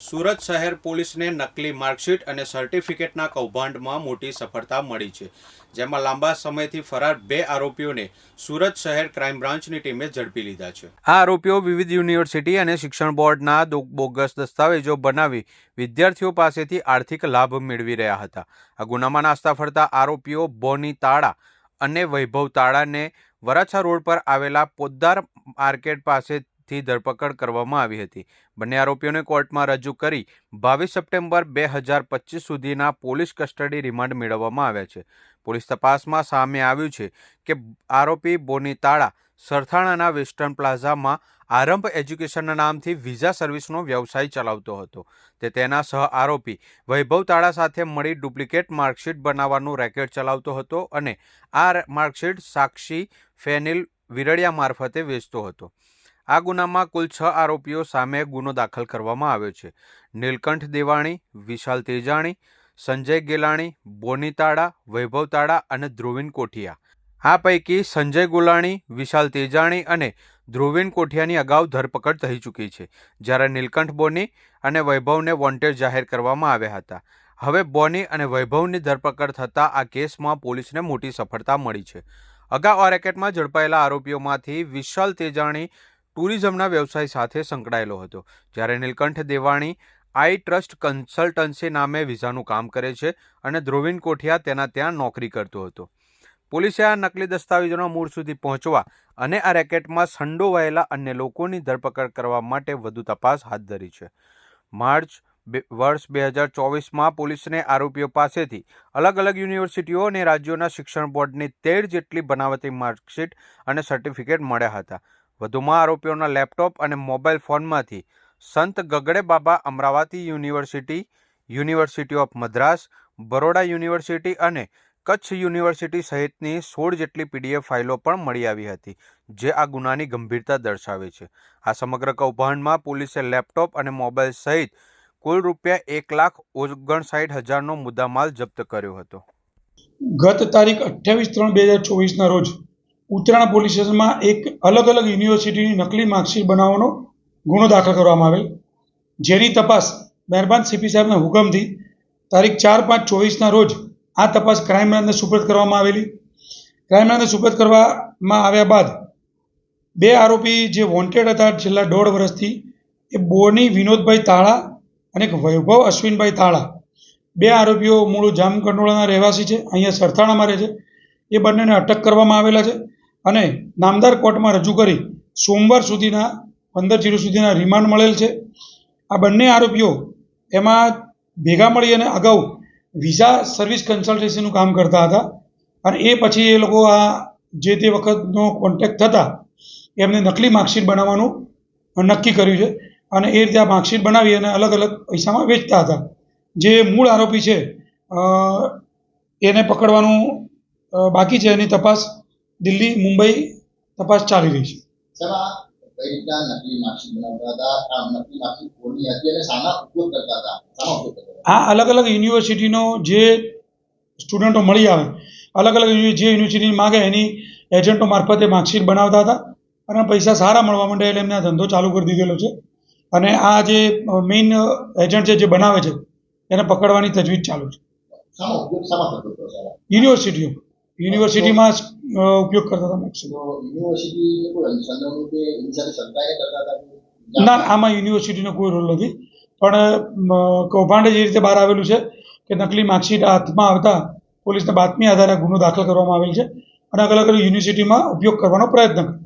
સુરત શહેર પોલીસને નકલી માર્કશીટ અને સર્ટિફિકેટના કૌભાંડમાં મોટી સફળતા મળી છે, જેમાં લાંબા સમયથી ફરાર બે આરોપીઓને સુરત શહેર ક્રાઇમ બ્રાન્ચની ટીમે ઝડપી લીધા છે. આ આરોપીઓ વિવિધ યુનિવર્સિટી અને શિક્ષણ બોર્ડના બોગસ દસ્તાવેજો બનાવી વિદ્યાર્થીઓ પાસેથી આર્થિક લાભ મેળવી રહ્યા હતા. આ ગુનામાં નાસ્તા ફરતા આરોપીઓ બોની તાળા અને વૈભવ તાળાને વરાછા રોડ પર આવેલા પોદ્દાર માર્કેટ પાસેથી ધરપકડ કરવામાં આવી હતી. બંને આરોપીઓને કોર્ટમાં રજૂ કરી બાવીસ સપ્ટેમ્બર બે હજાર પચીસ સુધીના પોલીસ કસ્ટડી રિમાન્ડ મેળવવામાં આવ્યા છે. પોલીસ તપાસમાં સામે આવ્યું છે કે આરોપી બોની તાળા સરથાણાના વેસ્ટર્ન પ્લાઝામાં આરંભ એજ્યુકેશનના નામથી વિઝા સર્વિસનો વ્યવસાય ચલાવતો હતો. તે તેના સહ આરોપી વૈભવ તાળા સાથે મળી ડુપ્લિકેટ માર્કશીટ બનાવવાનું રેકેટ ચલાવતો હતો અને આ માર્કશીટ સાક્ષી ફેનિલ વિરડિયા મારફતે વેચતો હતો. આ ગુનામાં કુલ છ આરોપીઓ સામે ગુનો દાખલ કરવામાં આવ્યો છે. નીલકંઠ દેવાણી, વિશાલ તેજાણી, સંજય ગેલાણી, બોની તાળા વૈભવ તાળા અને ધ્રુવિન કોઠિયા. આ પૈકી સંજય ગુલાણી, વિશાલ તેજાણી અને ધ્રુવિન કોઠિયાની અગાઉ ધરપકડ થઈ ચૂકી છે, જ્યારે નીલકંઠ બોની અને વૈભવને વોન્ટેડ જાહેર કરવામાં આવ્યા હતા. હવે બોની અને વૈભવની ધરપકડ થતાં આ કેસમાં પોલીસને મોટી સફળતા મળી છે. અગાઉ આ રેકેટમાં ઝડપાયેલા આરોપીઓમાંથી વિશાલ તેજાણી ટુરિઝમના વ્યવસાય સાથે સંકળાયેલો હતો. જ્યારે Nilkanth Devani I trust consultancy નામે વિઝાનું કામ કરે છે અને ધ્રુવિન કોઠિયા તેના ત્યાં નોકરી કરતો હતો. પોલીસે આ નકલી દસ્તાવેજોના મૂળ સુધી પહોંચવા અને આ રેકેટમાં સંડોવાયેલા અન્ય લોકોની ધરપકડ કરવા માટે વધુ તપાસ હાથ ધરી છે. માર્ચ વર્ષ બે હજાર ચોવીસમાં પોલીસને આરોપીઓ પાસેથી અલગ અલગ યુનિવર્સિટીઓ અને રાજ્યોના શિક્ષણ બોર્ડની તેર જેટલી બનાવટી માર્કશીટ અને સર્ટિફિકેટ મળ્યા હતા. વધુમાં આરોપીઓના લેપટોપ અને mobile ફોનમાંથી Sant Gadge Baba Amravati university university of Madras, Baroda university અને કચ્છ યુનિવર્સિટી સહિતની સોળ જેટલી પીડીએફ ફાઇલો પણ મળી આવી હતી, જે આ ગુનાની ગંભીરતા દર્શાવે છે. આ સમગ્ર કૌભાંડમાં પોલીસે લેપટોપ અને મોબાઈલ સહિત કુલ રૂપિયા એક લાખ ઓગણસાઠ હજારનો મુદ્દામાલ જપ્ત કર્યો હતો. ગત તારીખ અઠ્યાવીસ ત્રણ બે હજાર ચોવીસના રોજ ઉત્તરાયણ પોલીસ સ્ટેશનમાં એક અલગ અલગ યુનિવર્સિટીની નકલી માર્કશીટ બનાવવાનો ગુનો દાખલ કરવામાં આવેલ. જેની તપાસ મહેરબાન સીપી સાહેબના હુકમથી તારીખ ચાર પાંચ ચોવીસના રોજ આ તપાસ ક્રાઇમ બ્રાન્ચને સુપરત કરવામાં આવેલી. ક્રાઇમ બ્રાન્ચને સુપરત કરવામાં આવ્યા બાદ બે આરોપી જે વોન્ટેડ હતા છેલ્લા દોઢ વર્ષથી એ બોની વિનોદભાઈ તાળા અને એક વૈભવ અશ્વિનભાઈ તાળા. બે આરોપીઓ મૂળ જામકંડોળાના રહેવાસી છે, અહીંયા સરથાણામાં રહે છે. એ બંનેને અટક કરવામાં આવેલા છે. અને નામદાર કોર્ટમાં રજૂ કરી સોમવાર સુધીના, પંદર જીરો સુધીના રિમાન્ડ મળેલ છે. આ બંને આરોપીઓ એમાં ભેગા મળી અને અગાઉ વિઝા સર્વિસ કન્સલ્ટન્સીનું કામ કરતા હતા અને એ પછી એ લોકો આ જે તે વખતનો કોન્ટેક્ટ થતાં એમને નકલી માર્કશીટ બનાવવાનું નક્કી કર્યું છે અને એ રીતે આ માર્કશીટ બનાવી અને અલગ અલગ પૈસામાં વેચતા હતા. જે મૂળ આરોપી છે એને પકડવાનું બાકી છે એની તપાસ દિલ્હી મુંબઈ તપાસ ચાલી રહી છે. આ અલગ અલગ યુનિવર્સિટીનો જે સ્ટુડન્ટો મળી આવે અલગ અલગ જે યુનિવર્સિટી માગે એની એજન્ટો મારફતે માર્કશીટ બનાવતા હતા અને પૈસા સારા મળવા માંડે એટલે એમને આ ધંધો ચાલુ કરી દીધેલો છે. અને આ જે મેઇન એજન્ટ છે જે બનાવે છે એને પકડવાની તજવીજ ચાલુ છે. યુનિવર્સિટીઓ. યુનિવર્સિટીમાં ઉપયોગ કરતા હતા મેક્સિમમ ના આમાં યુનિવર્સિટીનો કોઈ રોલ નથી. પણ કૌભાંડ જે રીતે બહાર આવેલું છે કે નકલી માર્કશીટ હાથમાં આવતા પોલીસને બાતમી આધારે ગુનો દાખલ કરવામાં આવેલ છે અને અલગ અલગ યુનિવર્સિટીમાં ઉપયોગ કરવાનો પ્રયત્ન કર્યો